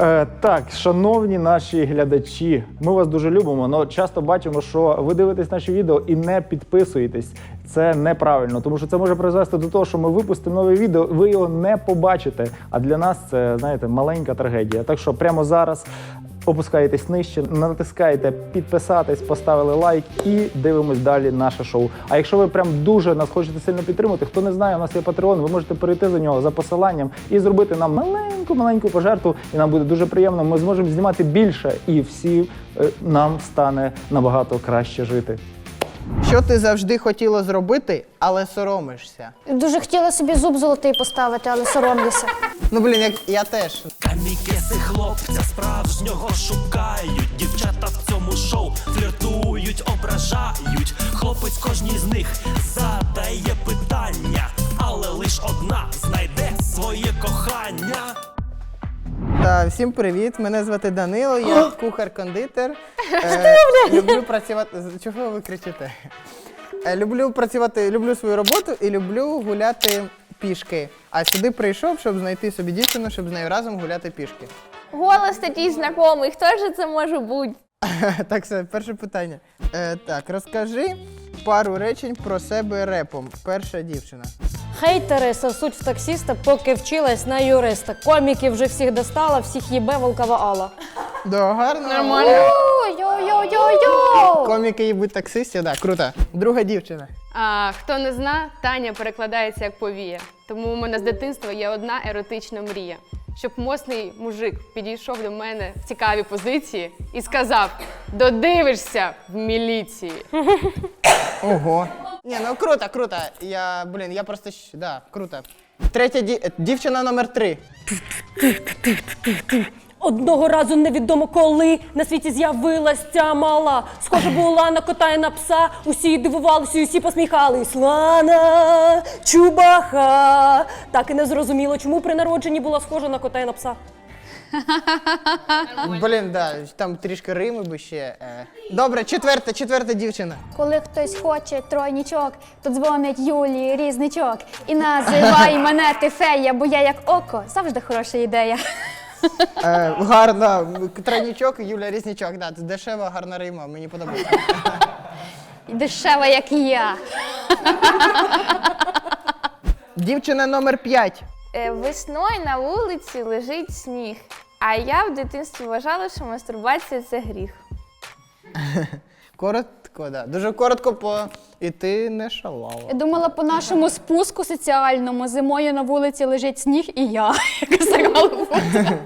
Е, так, шановні наші глядачі, ми вас дуже любимо, але часто бачимо, що ви дивитесь наші відео і не підписуєтесь. Це неправильно, тому що це може призвести до того, що ми випустимо нове відео, ви його не побачите. А для нас це, знаєте, маленька трагедія. Так що прямо зараз опускаєтесь нижче, натискаєте підписатись, поставили лайк і дивимось далі наше шоу. А якщо ви прям дуже нас хочете сильно підтримати, хто не знає, у нас є Patreon, ви можете перейти за нього за посиланням і зробити нам маленьку маленьку пожертву, і нам буде дуже приємно. Ми зможемо знімати більше, і всі е, нам стане набагато краще жити. Що ти завжди хотіла зробити, але соромишся? Дуже хотіла собі зуб золотий поставити, але соромлюся. Ну блін, як я теж. Камікеси хлопця справжнього шукають. Дівчата в цьому шоу фліртують, ображають. Хлопець кожній з них задає питання, але лиш одна знайде своє кохання. Та всім привіт. Мене звати Данило, я кухар-кондитер. Е, люблю працювати. Чого ви кричите? Е, люблю працювати, люблю свою роботу і люблю гуляти пішки. А сюди прийшов, щоб знайти собі дівчину, щоб з нею разом гуляти пішки. Голос такий знайомий. Хто ж це може бути? Так, все, перше питання. Е, так, розкажи пару речень про себе репом. Перша дівчина. Хейтери сосуть в таксиста, поки вчилась на юриста. Коміків вже всіх достала, всіх їбе волкова Алла. Да, гарно. Нормально. Йо-йо-йо-йо! Коміки їбуть таксистів, да, круто. Друга дівчина. А, хто не зна, Таня перекладається як повія. Тому у мене з дитинства є одна еротична мрія. Щоб мосний мужик підійшов до мене в цікавій позиції і сказав: додивишся в міліції. Ого. Ні, ну круто, круто. Я, блін, я просто щ- да, круто. Третя ді... дівчина номер три. Одного разу невідомо коли на світі з'явилась ця мала. Схожа була на кота і на пса. Усі дивувалися, усі посміхались. Лана Чубаха. Так і не зрозуміло, чому при народженні була схожа на кота і на пса. Блін, да, там трішки рими би ще. Е. Добре, четверта, четверта дівчина. Коли хтось хоче тройнічок, то дзвонить Юлії різничок і називай мене ти фея, бо я як око завжди хороша ідея. Е, гарна тройнічок і Юля різничок, Да, це дешева, гарна рима, мені подобається. Дешева, як і я. Дівчина номер 5. Весною на вулиці лежить сніг. А я в дитинстві вважала, що мастурбація це гріх. Коротко, да. Дуже коротко, по... і ти не шалала. Я думала, по нашому спуску соціальному зимою на вулиці лежить сніг і я. Так.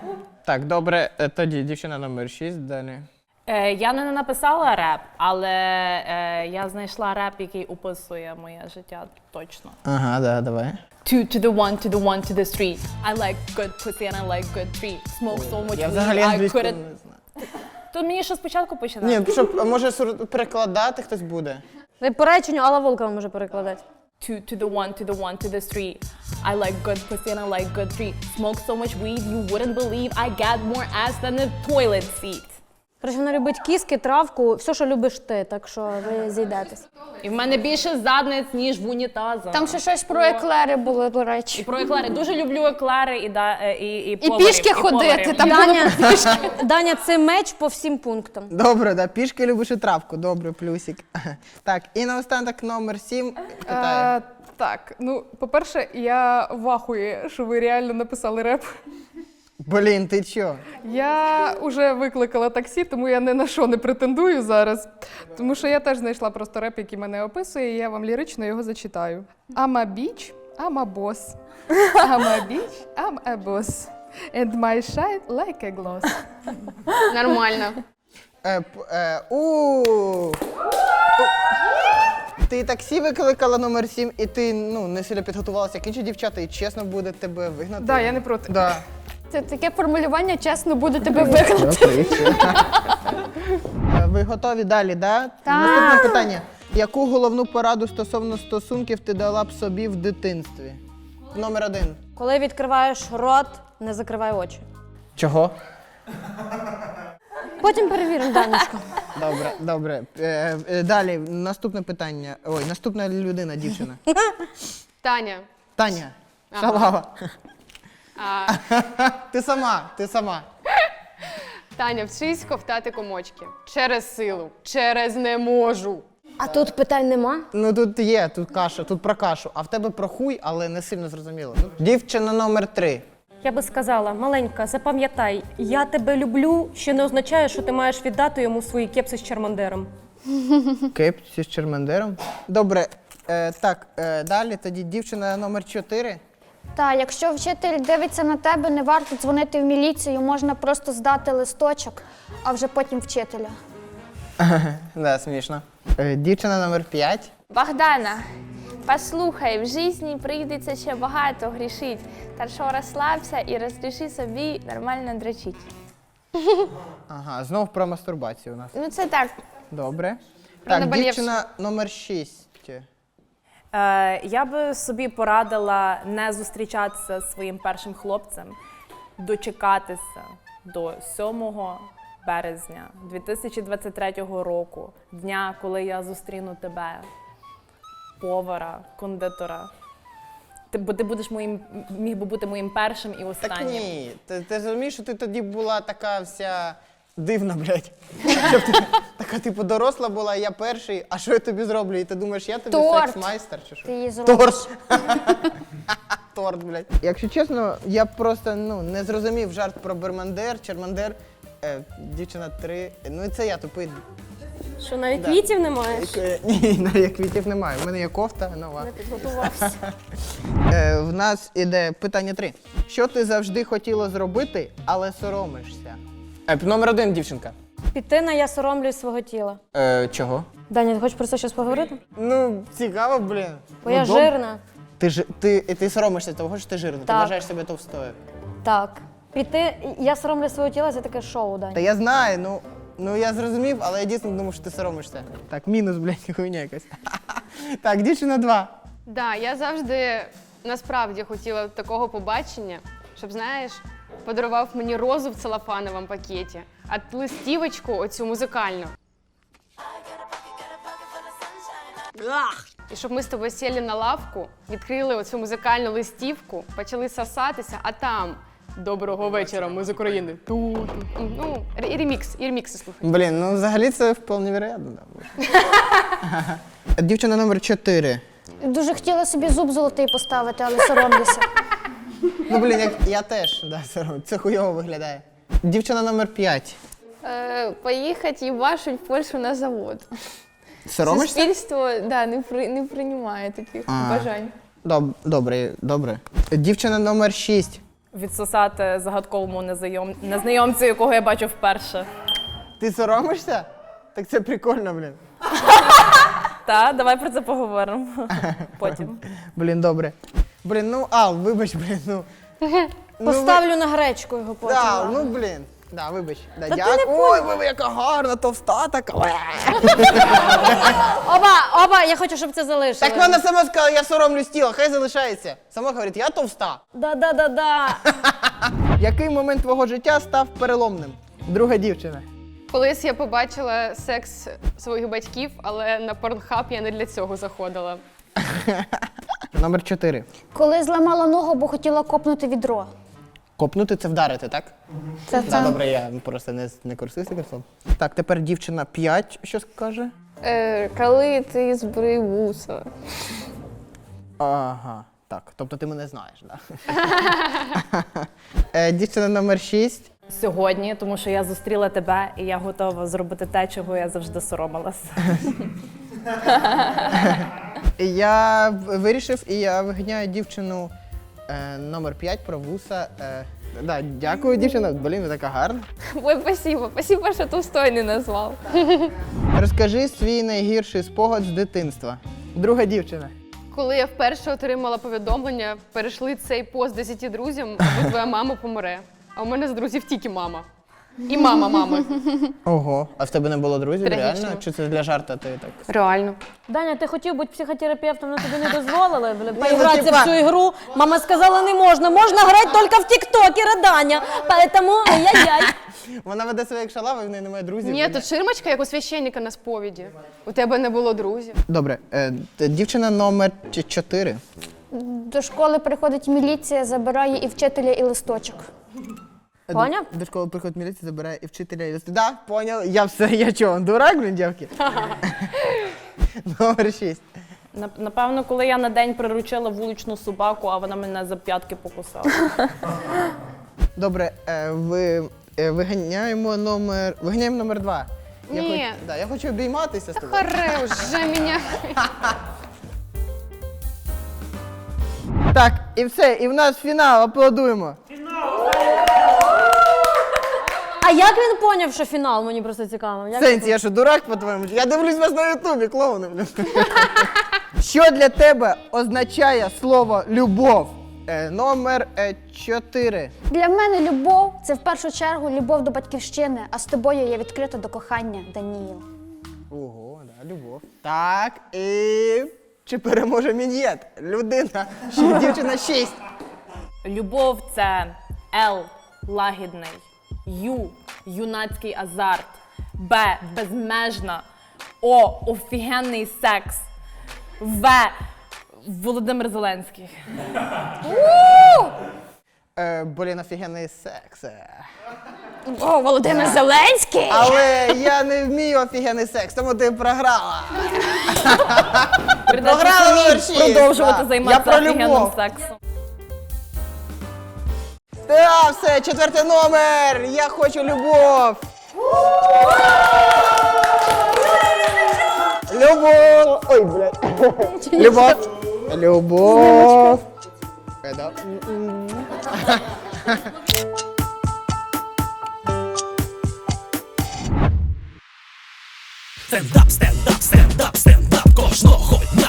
Так, добре, е, тоді дівчина номер шість, далі. Е, я не написала реп, але е, я знайшла реп, який описує моє життя точно. Ага, да, давай. Two to the one, to the one, to the street. I like good pussy and I like good treat. Smoke so much Я weed, взагалі I англійську couldn't... не знаю. Тут мені що спочатку починати? Ні, щоб, може сур- перекладати хтось буде. Не По реченню Алла Волкова може перекладати. Two to the one, to the one, to the street. I like good pussy and I like good treat. Smoke so much weed, you wouldn't believe I got more ass than the toilet seat. Коротше, вона любить кіски, травку, все, що любиш ти, так що ви зійдетесь. І в мене більше задниць, ніж в унітаза. Там ще щось про еклери було, до І речі. про еклери. Дуже люблю еклери і, да, е, і, і, І поварів, пішки ходити. поварів. Там Даня, Даня, це меч по всім пунктам. Добре, да, пішки любиш і травку. Добре, плюсик. Так, і наостанок номер сім. Питаю. Е, так, ну, по-перше, я вахую, що ви реально написали реп. Блін, ти чо? Я вже викликала таксі, тому я ні на що не претендую зараз. Тому що я теж знайшла просто реп, який мене описує, і я вам лірично його зачитаю. I'm a bitch, I'm a boss. I'm a bitch, a boss. And my shine like a gloss. Нормально. Е, п- е, у Ти таксі викликала номер 7, і ти ну, не сильно підготувалася, як інші дівчата, і чесно буде тебе вигнати. Да, я не проти. Да. Це таке формулювання, чесно, буде тебе вигнати. Е, Ви готові далі, да? Наступне питання. Яку головну пораду стосовно стосунків ти дала б собі в дитинстві? Номер один. Коли відкриваєш рот, не закривай очі. Чого? Потім перевіримо, Данечко. Добре, добре. Е, е, далі, наступне питання. Ой, наступна людина, дівчина. Таня. Таня. Шалава. А, Ти сама, ти сама. Таня, вчись ковтати комочки. Через силу, через не можу. А тут питань нема? Ну тут є, тут каша, тут про кашу, а в тебе про хуй, але не сильно зрозуміло. Ну, Дівчина номер три. Я би сказала, маленька, запам'ятай, я тебе люблю, ще не означає, що ти маєш віддати йому свої кепси з Чармандером. Кепці з чермандером. Добре, е, так, е, далі тоді дівчина номер 4. Та якщо вчитель дивиться на тебе, не варто дзвонити в міліцію, можна просто здати листочок, а вже потім вчителя. Да, смішно. Е, дівчина номер 5. Богдана, послухай, в житті прийдеться ще багато грішить. Та що розслабся і розріши собі нормально дрочить. Ага, знов про мастурбацію у нас. Ну це так. Добре. Про Так, наболівше. дівчина номер 6. Е, я би собі порадила не зустрічатися з своїм першим хлопцем, дочекатися до 7 березня 2023 року, дня, коли я зустріну тебе, повара, кондитора. Ти, бо ти будеш моїм, міг би бути моїм першим і Так останнім. ні, ти, ти розумієш, що ти тоді була така вся дивна, блядь. Щоб ти така, типу, доросла була, я перший, а що я тобі зроблю? І ти думаєш, я тобі Торт. секс-майстер чи що? Ти її зробиш. Торт. Торт, блядь. Якщо чесно, я просто ну, не зрозумів жарт про Бермандер, Чермандер. Е, дівчина 3. Ну і це я тупий. Що навіть Да. квітів не маєш? Е, Ні, навіть квітів немає. У мене є кофта нова. Е, в нас іде питання 3. Що ти завжди хотіла зробити, але соромишся? Е, номер один, дівчинка. Піти на я соромлюсь свого тіла. Е, чого? Даня, ти хочеш про це щось поговорити? Ну, цікаво, блін. Бо ну, я доб- жирна. Ти, ж, ти, ти соромишся того, що ти жирна, ти Так. вважаєш себе товстою. Так. Піти, я соромлюсь свого тіла, це таке шоу, Даня. Та я знаю, ну, ну я зрозумів, але я дійсно думав, що ти соромишся. Так, мінус, блядь, хуйня якась. Так, дівчина 2. Да, я завжди насправді хотіла такого побачення, щоб знаєш, подарував мені розу в целофановому пакеті, а листівочку оцю музикальну. І щоб ми з тобою сіли на лавку, відкрили оцю музикальну листівку, почали сосатися, а там Доброго вечора, ми з України. Ту-ту. Ну, ре- ремікс, і ремікси слухай. Блін, ну взагалі це вполне вероятно. Дівчина номер 4. Дуже хотіла собі зуб золотий поставити, але соромлюся. Ну, блін, як, я теж, да, сором. Це хуйово виглядає. Дівчина номер 5. Е, поїхати їбашуть в Польщу на завод. Соромишся? Суспільство да, не, при, не приймає таких А. бажань. Доб, добре, добре. Дівчина номер 6. Відсосати загадковому незнайом... незнайомцю, якого я бачу вперше. Ти соромишся? Так це прикольно, блін. Та, давай про це поговоримо потім. Блін, добре. Блін, ну Ал, вибач, блін, ну. Ну, Поставлю на гречку його ви- потім. Да, ну блін. Да, вибач. Да, Та ти дякую. не Ой, ви яка гарна, товста така. Оба, оба, я хочу, щоб це залишилося. Так вона сама сказала, я соромлюсь тіла, хай залишається. Сама говорить, я товста. Да-да-да-да. Який момент твого життя став переломним? Друга дівчина. Колись я побачила секс своїх батьків, але на порнхаб я не для цього заходила. Номер 4. Коли зламала ногу, бо хотіла копнути відро. Копнути це вдарити, так? Це, Да, це. добре, я просто не, не користуюся таким словом. Так, тепер дівчина 5, що скаже? Е, коли ти збрив вуса. Ага. Так, тобто ти мене знаєш, так? Да? Е, Дівчина номер 6. Сьогодні, тому що я зустріла тебе і я готова зробити те, чого я завжди соромилася. Я вирішив і я виганяю дівчину е, номер 5 про вуса. Е, да, дякую, дівчина. Блін, ви така гарна. Ой, спасибо, спасибо, що товстой не назвав. Розкажи свій найгірший спогад з дитинства. Друга дівчина. Коли я вперше отримала повідомлення, перейшли цей пост 10 друзям, або твоя мама помре. А у мене з друзів тільки мама. І мама мами. Ого. А в тебе не було друзів? Трагічно. Реально? Чи це для жарта ти так? Реально. Даня, ти хотів бути психотерапевтом, але тобі не дозволили бля, ну, поігратися в цю ігру. Мама сказала, не можна. Можна грати тільки в тіктокера, Даня. Поэтому ай-яй-яй. Вона веде себе як шалава, і в неї немає друзів. Ні, тут ширмочка, як у священника на сповіді. У тебе не було друзів. Добре, е, д- дівчина номер 4. До школи приходить міліція, забирає і вчителя, і листочок. Поняв? До школи приходить міліція, забирає і вчителя. І. Да, поняв. Я все, я чого, дурак, блін, дівки? Номер 6. Напевно, коли я на день приручила вуличну собаку, а вона мене за п'ятки покусала. Добре, е, ви, е, виганяємо номер. Виганяємо номер 2. Я, Ні. хоч, да, я хочу обійматися з тобою. Харе, вже мене. Так, і все, і в нас фінал, аплодуємо. А як він поняв, що фінал? Мені просто цікаво. Як Сенсі, я що, дурак, по-твоєму? Я дивлюсь вас на Ютубі, клоуни, блін. Що для тебе означає слово любов? Е, номер 4. Для мене любов це в першу чергу любов до батьківщини, а з тобою я відкрита до кохання, Даніїл. Ого, да, любов. Так, і чи переможе мін'єт? Людина, ще дівчина 6. Любов це Л лагідний, Ю юнацький азарт, Б безмежна, О офігенний секс, В Володимир Зеленський. Е, блін, офігенний секс. е. О, Володимир Зеленський! Але я не вмію офігенний секс, тому ти програла. Програла продовжувати так. займатися Я про офігенним любов. сексом. Та, все, четвертий номер. Я хочу любов. Любов. Ой, блядь. Любов. Любов. Е, да. Стендап, стендап, стендап, стендап кожного дня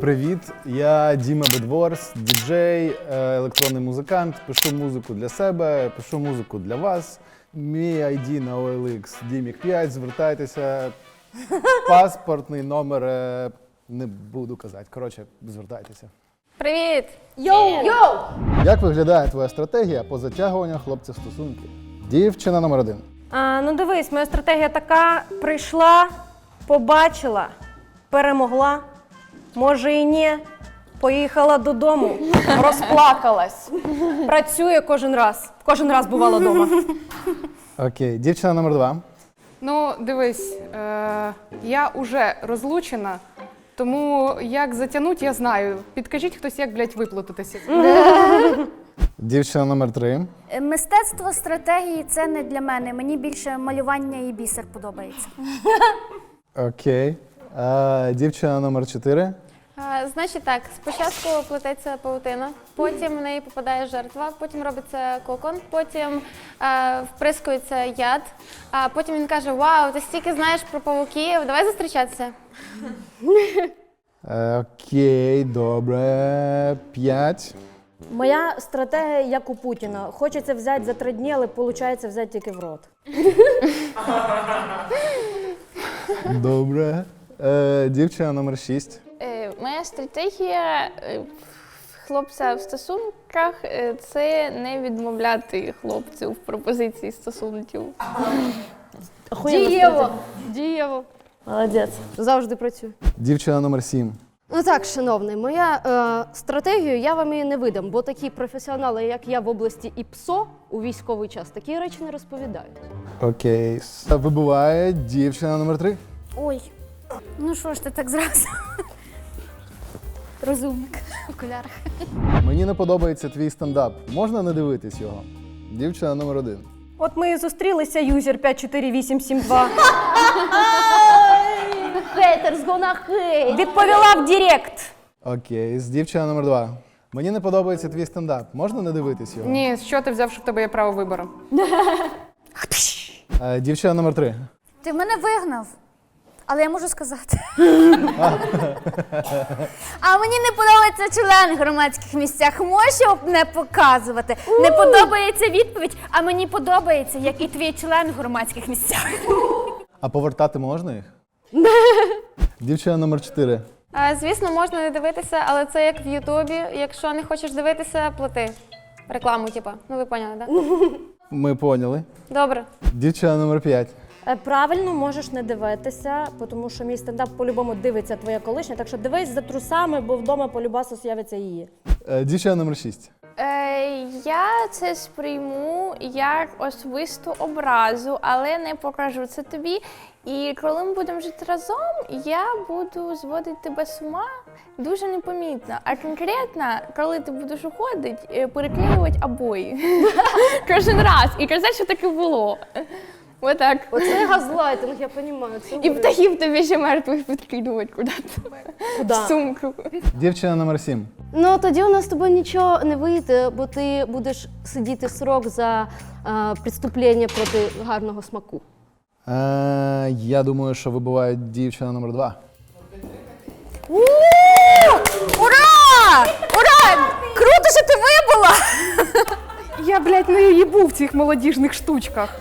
Привіт, я Діма Бедворс, діджей, е, електронний музикант. Пишу музику для себе, пишу музику для вас. Мій ID на OLX Дімік 5. Звертайтеся. Паспортний номер е, не буду казати. Коротше, звертайтеся. Привіт! Йоу! Йоу! Як виглядає твоя стратегія по затягуванню хлопця в стосунки? Дівчина номер один. А, ну дивись, моя стратегія така: прийшла, побачила, перемогла. Може і ні. Поїхала додому, розплакалась. Працює кожен раз. Кожен раз бувала вдома. Окей, дівчина номер два. Ну, дивись, е, я уже розлучена, тому як затягнуть, я знаю. Підкажіть хтось, як, блядь, виплутатися. Дівчина номер три. Е, Мистецтво стратегії це не для мене. Мені більше малювання і бісер подобається. Окей. Е, дівчина номер чотири. А, значить так, спочатку плететься паутина, потім в неї попадає жертва, потім робиться кокон, потім а, вприскується яд, а потім він каже: Вау, ти стільки знаєш про павуків, давай зустрічатися. Е, окей, добре. П'ять. Моя стратегія як у Путіна. Хочеться взяти за три дні, але виходить взяти тільки в рот. Добре. Е, дівчина номер 6. Е, моя стратегія е, хлопця в стосунках е, це не відмовляти хлопцю в пропозиції стосунків. Дієво! Дієво. Молодець. Завжди працюю. Дівчина номер 7. Ну так, шановний, моя е, стратегію я вам її не видам, бо такі професіонали, як я в області ІПСО у військовий час, такі речі не розповідають. Окей. С- Вибуває дівчина номер 3. Ой, ну що ж ти так зразу? Розумник в окулярах. Мені не подобається твій стендап. Можна не дивитись його? Дівчина номер 1. От ми і зустрілися, юзер 54872. Хейтерс гона хейт! Відповіла в Директ. Окей. З дівчина номер 2. Мені не подобається твій стендап. Можна не дивитись його? Ні, що ти взяв, що в тебе є право вибору? Е, дівчина номер 3. Ти мене вигнав. Але я можу сказати. а мені не подобається член в громадських місцях. Можеш не показувати. Не подобається відповідь, а мені подобається, як і твій член в громадських місцях. А повертати можна їх? Дівчина номер 4. А, звісно, можна не дивитися, але це як в Ютубі. Якщо не хочеш дивитися, плати. Рекламу, типа. Ну ви поняли, так? Да? Ми поняли. Добре. Дівчина номер 5. Е, Правильно, можеш не дивитися, тому що мій стендап по-любому дивиться твоя колишня. Так що дивись за трусами, бо вдома полюбасу з'явиться її. Е, Дівчина номер 6. Е, я це сприйму як особисту образу, але не покажу це тобі. І коли ми будемо жити разом, я буду зводити тебе з ума дуже непомітно. А конкретно, коли ти будеш уходити, е, переклеювати обої. Кожен раз. І казати, що таке було. Отак. Оце газлайтинг, я розумію. Це І птахів тобі ще мертвих підкидувати куди-то. Куди? В сумку. Дівчина номер 7. Ну тоді у нас з тобою нічого не вийде, бо ти будеш сидіти срок за е, преступлення проти гарного смаку. Е, я думаю, що вибуває дівчина номер 2. Ура! Ура! Круто, що ти вибула! Я, блядь, не їбу в цих молодіжних штучках.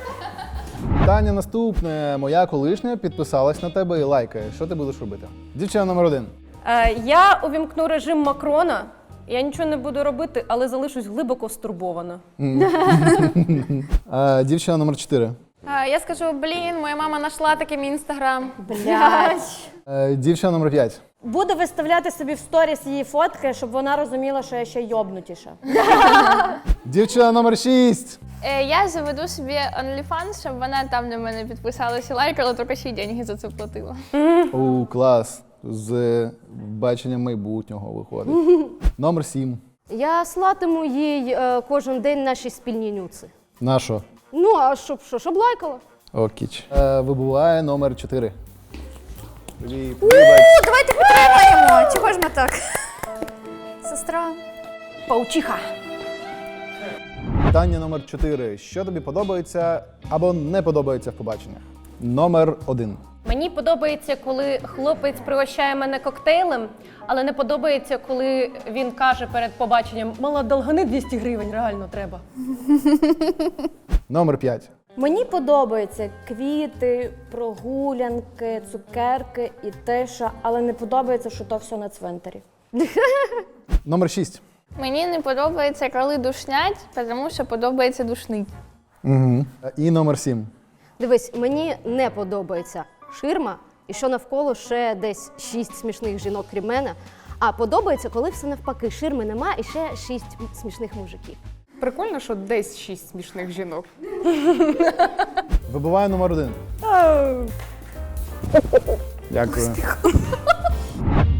Питання наступне. Моя колишня підписалась на тебе і лайкає. Що ти будеш робити? Дівчина номер 1. Е, я увімкну режим Макрона. Я нічого не буду робити, але залишусь глибоко стурбована. Е, дівчина номер 4. А, Я скажу, блін, моя мама знайшла такий мій інстаграм. Блять. Е, дівчина номер 5. Буду виставляти собі в сторіс її фотки, щоб вона розуміла, що я ще йобнутіша. Дівчина номер 6. Е, Я заведу собі OnlyFans, щоб вона там на мене підписалася і лайкала, тільки ще й деньги за це платила. У клас. З баченням майбутнього виходить. Номер 7. Я слатиму їй е, кожен день наші спільні нюци. На що? Ну, а щоб що, щоб лайкала? Окіч. Е, вибуває номер 4. Вибач. давайте підтримаємо. Чого ж ми так? Сестра. Паучиха. Питання номер 4. Що тобі подобається або не подобається в побаченнях? Номер 1. Мені подобається, коли хлопець пригощає мене коктейлем, але не подобається, коли він каже перед побаченням Мала долгани 200 гривень, реально треба. Номер 5. Мені подобаються квіти, прогулянки, цукерки і тиша, але не подобається, що то все на цвинтарі. Номер 6. Мені не подобається, коли душнять, тому що подобається душнить. Угу. І номер 7. Дивись, мені не подобається ширма, і що навколо ще десь шість смішних жінок, крім мене. А подобається, коли все навпаки, ширми нема і ще шість смішних мужиків. Прикольно, що десь шість смішних жінок. Вибуває номер 1. Дякую.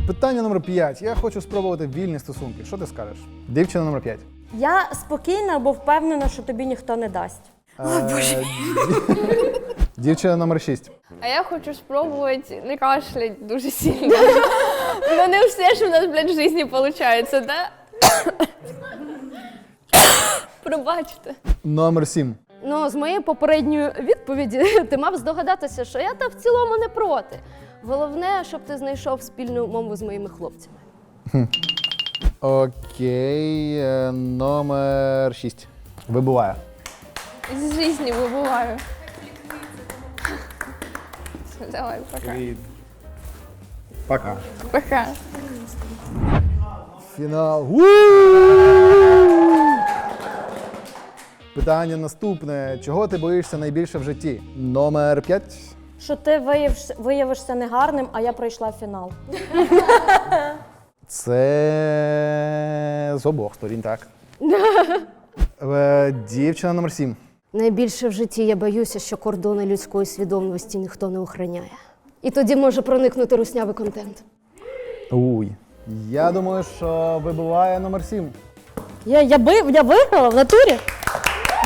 Питання номер 5. Я хочу спробувати вільні стосунки. Що ти скажеш? Дівчина номер 5. Я спокійна, бо впевнена, що тобі ніхто не дасть. Боже. Дівчина номер 6. А я хочу спробувати не кашлять дуже сильно. Ну не все, що в нас, блядь, в житті виходить, да? Пробачте. Номер 7. Ну, з моєї попередньої відповіді ти мав здогадатися, що я та в цілому не проти. Головне, щоб ти знайшов спільну мову з моїми хлопцями. Окей. е, Номер 6. Вибуває. З житті вибуваю. Давай, пока. Пока. Пока. Фінал. У! Питання наступне. Чого ти боїшся найбільше в житті? Номер 5. Що ти виявиш, виявишся негарним, а я пройшла фінал. Це з обох сторін, так. Е, Дівчина номер 7. Найбільше в житті я боюся, що кордони людської свідомості ніхто не охороняє. І тоді може проникнути руснявий контент. Уй. Я думаю, що вибиває номер 7. Я, я, би, я виграла в натурі.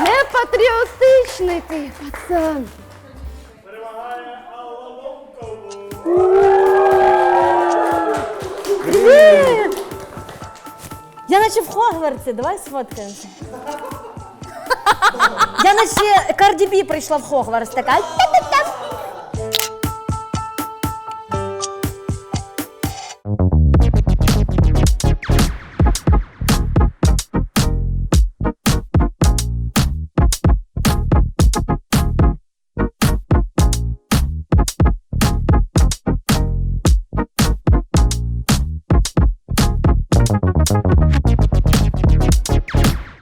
Непатріотичний ти, пацан. Я наче в Хогвартсі, давай сфоткаємося. Я наче Карді Бі прийшла в Хогвартс, така.